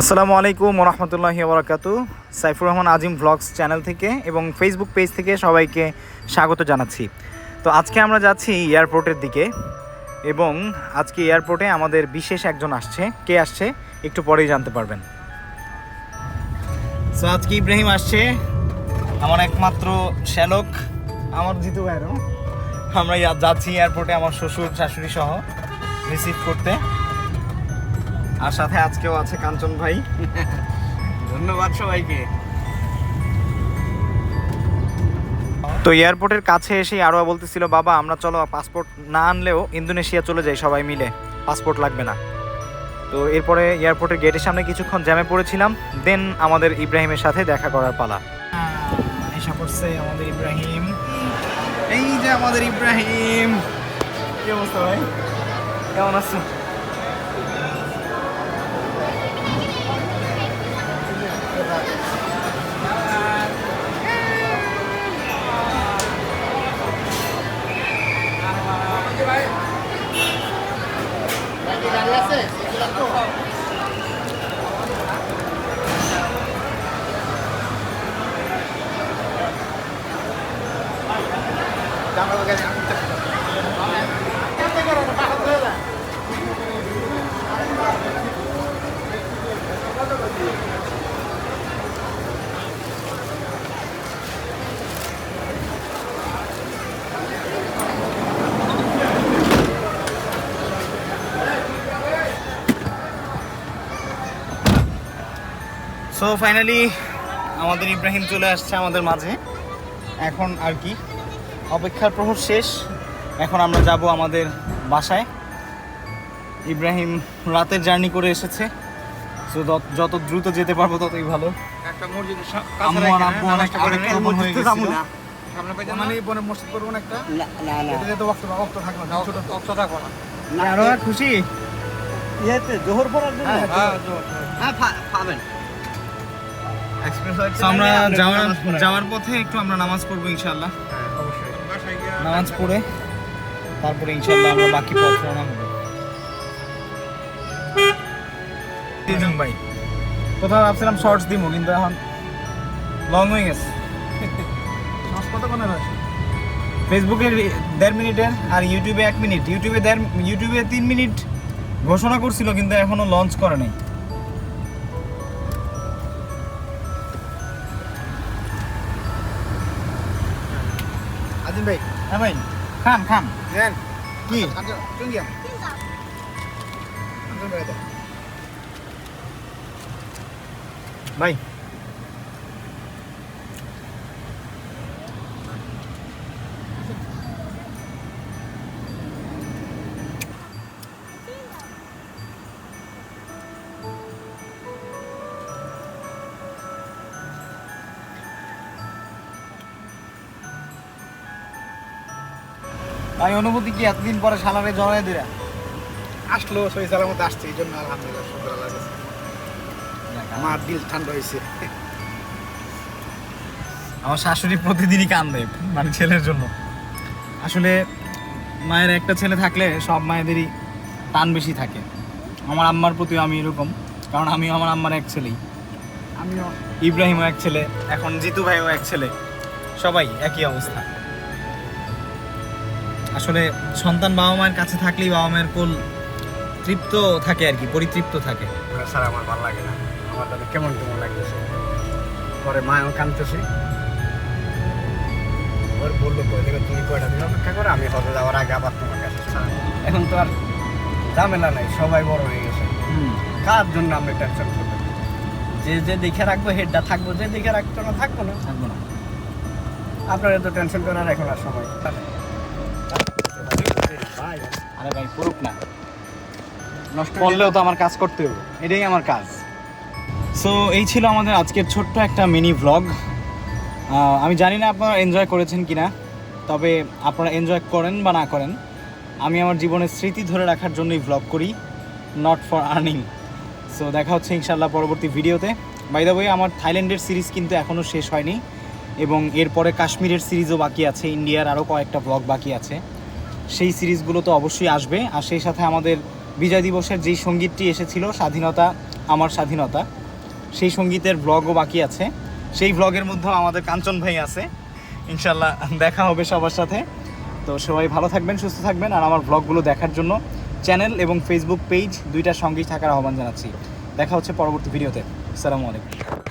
আসসালামু আলাইকুম রহমতুল্লাহি বরাকাতু সাইফুর রহমান আজিম ভ্লগস চ্যানেল থেকে এবং ফেসবুক পেজ থেকে সবাইকে স্বাগত জানাচ্ছি। তো আজকে আমরা যাচ্ছি এয়ারপোর্টের দিকে এবং আজকে এয়ারপোর্টে আমাদের বিশেষ একজন আসছে। কে আসছে? একটু পরেই জানতে পারবেন। সো আজকে ইব্রাহিম আসছে। আমার একমাত্র শ্যালক, আমার জিতু ভাইরও আমরা যাচ্ছি এয়ারপোর্টে আমার শ্বশুর, শাশুড়ি সহ রিসিভ করতে। আর সাথে আজকেও আছে কাঞ্চন ভাই। ধন্যবাদ সবাইকে। তো এয়ারপোর্টের কাছে এসে আরও বলতেছিল বাবা আমরা চলো পাসপোর্ট না আনলেও ইন্দোনেশিয়া চলে যাই সবাই মিলে। পাসপোর্ট লাগবে না। তো এরপরে এয়ারপোর্টের গেটের সামনে কিছুক্ষণ জ্যামে পড়েছিলাম দেন আমাদের ইব্রাহিমের সাথে দেখা করার পালা। এসে পড়ছে আমাদের ইব্রাহিম। এই যে আমাদের ইব্রাহিম। কি অবস্থা ভাই? কেমন আছো Jangan lupa guys, aku so finally আমাদের ইব্রাহিম চলে আসছে আমাদের মাঝে। এখন আর কি? অপেক্ষার প্রহর শেষ। এখন আমরা যাব আমাদের বাসায়। ইব্রাহিম রাতের জার্নি করে এসেছে। সো যত দ্রুত যেতে পারব ততই ভালো। একটা মসজিদের আম্মু আর আব্বু অনেক অনেক কেমন হয়ে গেছিল। সামনে পাইতে মানে বনে মসজিদ করব না একটা? না না না। তো থাকবে না। ছোট বক্ত থাকবে না। খুশি? ইয়েতে জোহর পড়ার জন্য? হ্যাঁ হ্যাঁ পাবেন। আমরা যাওয়ার যাওয়ার পথে একটু আমরা নামাজ পড়ব বাসায় গিয়ে নামাজ পড়ে তারপরে ইনশাআল্লাহ আমরা বাকি পথ রওনা হব ভাই। কোথাও ভাবছিলাম শর্টস দিব কিন্তু এখন লং হয়ে গেছে। ফেসবুকে দেড় মিনিটের আর ইউটিউবে এক মিনিট। ইউটিউবে দেড় ইউটিউবে তিন মিনিট ঘোষণা করছিল কিন্তু এখনও লঞ্চ করে নাই। আজিম ভাই হ্যাঁ ভাই খান খান নেন কি চুন গিয়া আজিম ভাই দাও। ভাই অনুভূতি কি এতদিন পরে সালারে জড়াই দিরা আসলো সই সালামত আসছে এই জন্য আলহামদুলিল্লাহ শুক্র আল্লাহ কাছে আমার দিল ঠান্ডা হয়েছে আমার শাশুড়ি প্রতিদিনই কান্দে মানে ছেলের জন্য। আসলে মায়ের একটা ছেলে থাকলে সব মায়েদেরই টান বেশি থাকে। আমার আম্মার প্রতিও আমি এরকম কারণ আমিও আমার আম্মার এক ছেলেই। আমিও। ইব্রাহিমও এক ছেলে এখন জিতু ভাইও এক ছেলে। সবাই একই অবস্থা। আসলে সন্তান বাবা মায়ের কাছে থাকলেই বাবা মায়ের কোল তৃপ্ত থাকে আর কি পরিতৃপ্ত থাকে। স্যার আমার ভালো লাগে না। আমার দাদা কেমন কেমন লাগতেছে। পরে মাও কাঁদতেছে। ওর বলল কই থেকে তুমি কয়টা দিন অপেক্ষা করো আমি হতে যাওয়ার আগে আবার তোমার কাছে এখন তো আর ঝামেলা নাই সবাই বড় হয়ে গেছে। কার জন্য আমি টেনশন করব? যে যে দেখে রাখব হেডটা থাকব যে দেখে রাখতো না থাকব না। থাকব না। আপনার এত টেনশন করার এখন আর সময়। আরে ভাই পুরুক না। নষ্ট করলেও তো আমার কাজ করতে হবে। এটাই আমার কাজ। সো এই ছিল আমাদের আজকের ছোট্ট একটা মিনি ভ্লগ আমি জানি না আপনারা এনজয় করেছেন কিনা তবে আপনারা এনজয় করেন বা না করেন আমি আমার জীবনের স্মৃতি ধরে রাখার জন্যই ভ্লগ করি নট ফর আর্নিং সো দেখা হচ্ছে ইনশাল্লাহ পরবর্তী ভিডিওতে। বাই দ্য ওয়ে আমার থাইল্যান্ডের সিরিজ কিন্তু এখনও শেষ হয়নি এবং এরপরে কাশ্মীরের সিরিজও বাকি আছে ইন্ডিয়ার আরও কয়েকটা ভ্লগ বাকি আছে। সেই সিরিজগুলো তো অবশ্যই আসবে। আর সেই সাথে আমাদের বিজয় দিবসের যেই সঙ্গীতটি এসেছিল, স্বাধীনতা, আমার স্বাধীনতা, সেই সঙ্গীতের ব্লগও বাকি আছে। সেই ব্লগের মধ্যেও আমাদের কাঞ্চন ভাই আছে। ইনশাল্লাহ দেখা হবে সবার সাথে। তো সবাই ভালো থাকবেন, সুস্থ থাকবেন। আর আমার ব্লগগুলো দেখার জন্য চ্যানেল এবং ফেসবুক পেজ দুইটার সঙ্গেই থাকার আহ্বান জানাচ্ছি। দেখা হচ্ছে পরবর্তী ভিডিওতে আসসালামু আলাইকুম।